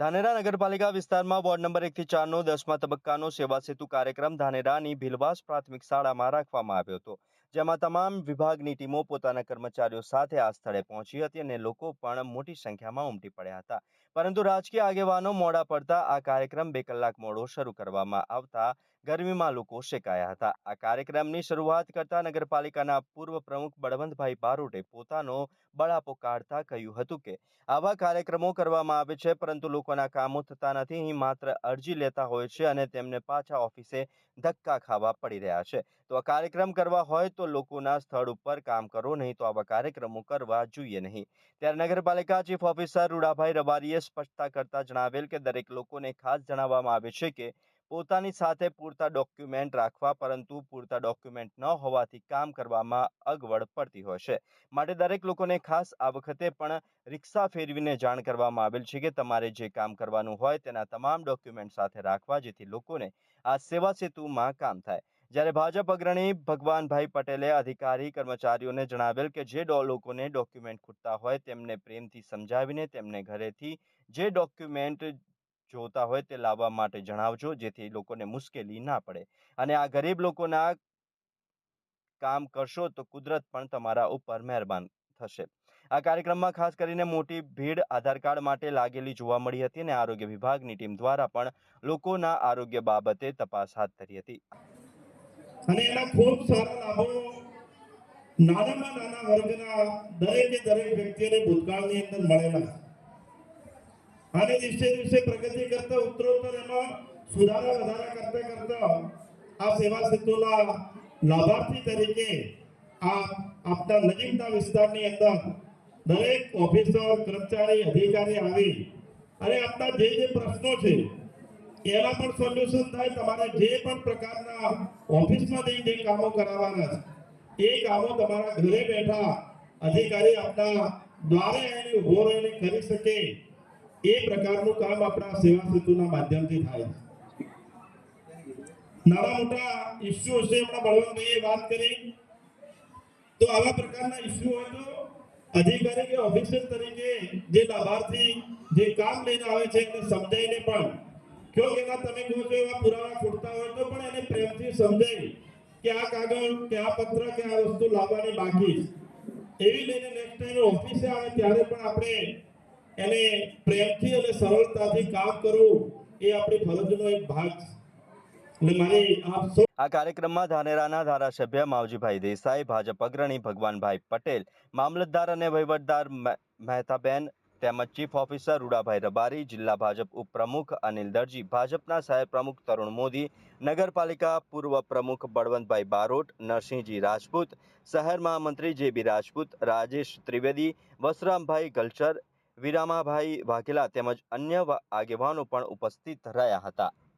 ધાનેરા નગરપાલિકા વિસ્તારમાં ward number એકથી ચારનો દસમા તબક્કાનો સેવા સેતુ કાર્યક્રમ ધાનેરાની ભીલવાસ પ્રાથમિક શાળામાં રાખવામાં આવ્યો હતો. જેમાં તમામ વિભાગની ટીમો પોતાના કર્મચારીઓ સાથે આ સ્થળે પહોંચી હતી અને લોકો પણ મોટી સંખ્યામાં ઉમટી પડ્યા હતા. પરંતુ રાજકીય આગેવાનો મોડા પડતા આ કાર્યક્રમ બે કલાક મોડો શરૂ કરવામાં આવતા ગરમીમાં લોકો શેકાયા હતા. આ કાર્યક્રમની શરૂઆત કરતા નગરપાલિકાના પૂર્વ પ્રમુખ બળવંતભાઈ બારોટે પોતાનો બળાપો કાઢતા કહ્યું હતું કે, આવા કાર્યક્રમો કરવામાં આવે છે, પરંતુ લોકોના કામો થતા નથી. અહીં માત્ર અરજી લેતા હોય છે અને તેમને પાછા ઓફિસે ધક્કા ખાવા પડી રહ્યા છે. તો આ કાર્યક્રમ કરવા હોય તો લોકોના સ્થળ ઉપર કામ કરો નહીં, તો આવા કાર્યક્રમો કરવા જોઈએ નહીં. ત્યારે નગરપાલિકા ચીફ ઓફિસર રૂડાભાઈ રબારીએ સ્પષ્ટતા કરતા જણાવેલ કે દરેક લોકોને ખાસ જણાવવામાં આવે છે કે પોતાની સાથે પૂરતા ડોક્યુમેન્ટ રાખવા, પરંતુ પૂરતા ડોક્યુમેન્ટ ન હોવાથી કામ કરવામાં અગવડ પડતી હોય છે. માટે દરેક લોકોને ખાસ આ વખતે પણ રિક્ષા ફેરવીને જાણ કરવામાં આવેલ છે કે તમારે જે કામ કરવાનું હોય તેના તમામ ડોક્યુમેન્ટ સાથે રાખવા, જેથી લોકોને આ સેવા સેતુમાં કામ થાય. જ્યારે ભાજપ અગ્રણી ભગવાનભાઈ પટેલે અધિકારી, કર્મચારીઓને જણાવેલ કે જે લોકોને ડોક્યુમેન્ટ ખૂટતા હોય તેમને પ્રેમથી સમજાવીને તેમને ઘરેથી જે ડોક્યુમેન્ટ જોતા હોય તે લાવવા માટે જણાવજો, જેથી લોકોને મુશ્કેલી ના પડે. અને આ ગરીબ લોકોના કામ કરશો તો કુદરત પણ તમારા ઉપર મહેરબાન થશે. આ કાર્યક્રમમાં ખાસ કરીને મોટી ભીડ આધાર કાર્ડ માટે લાગેલી જોવા મળી હતી અને આરોગ્ય વિભાગની ટીમ દ્વારા પણ લોકોના આરોગ્ય બાબતે તપાસ હાથ ધરી હતી. અને એના ખૂબ સારા લાભો નાનામાં નાના વર્ગના દરેકે દરેક વ્યક્તિઓને ભૂતકાળની અંદર મળેલા. અને દિવસે દિવસે પ્રગતિ કરતા ઉત્તરોત્તર એમાં સુધારા વધારા કરતા કરતા આ સેવા સેતુના લાભાર્થી તરીકે આ આપના નજીકના વિસ્તારની અંદર દરેક ઓફિસર, કર્મચારી, અધિકારી આવી અને આપના જે જે પ્રશ્નો છે એના પણ સોલ્યુશન થાય, તમારે જે પણ પ્રકારના ઓફિસમાં જઈને જે કામો કરાવવાના છે, એ કામો તમારા ઘરે બેઠા અધિકારી આપણા દ્વારે આવીને ઊભો રહીને કરી શકે. એ પ્રકારનું કામ આપણા સેવા સેતુના માધ્યમથી થાય છે. નાના મોટા ઇસ્યુ હશે હમણાં બળવંતભાઈએ વાત કરી. તો આવા પ્રકારના ઇસ્યુ હોય તો અધિકારી કે ઓફિસર તરીકે જે લાભાર્થી જે કામ લઈને આવે છે, એને સમજાઈને પણ આ કાગળ, કે આ પત્ર, કે આ વસ્તુ આ કાર્યક્રમમાં ધાનેરાના ધારાસભ્ય માવજીભાઈ દેસાઈ, ભાજપ અગ્રણી ભગવાનભાઈ પટેલ, મામલતદાર અને વહીવટદાર મહે- મહેતાબેન તેમજ ચીફ ઓફિસર રૂડાભાઈ રબારી, જિલ્લા ભાજપ ઉપપ્રમુખ અનિલ દરજી, ભાજપના શહેર પ્રમુખ તરુણ મોદી, નગરપાલિકા પૂર્વ પ્રમુખ બળવંતભાઈ બારોટ, નરસિંહજી રાજપૂત, શહેર મહામંત્રી જે બી રાજપૂત, રાજેશ ત્રિવેદી, વસરામભાઈ ગલચર, વિરામાભાઈ વાઘેલા તેમજ અન્ય આગેવાનો પણ ઉપસ્થિત રહ્યા હતા.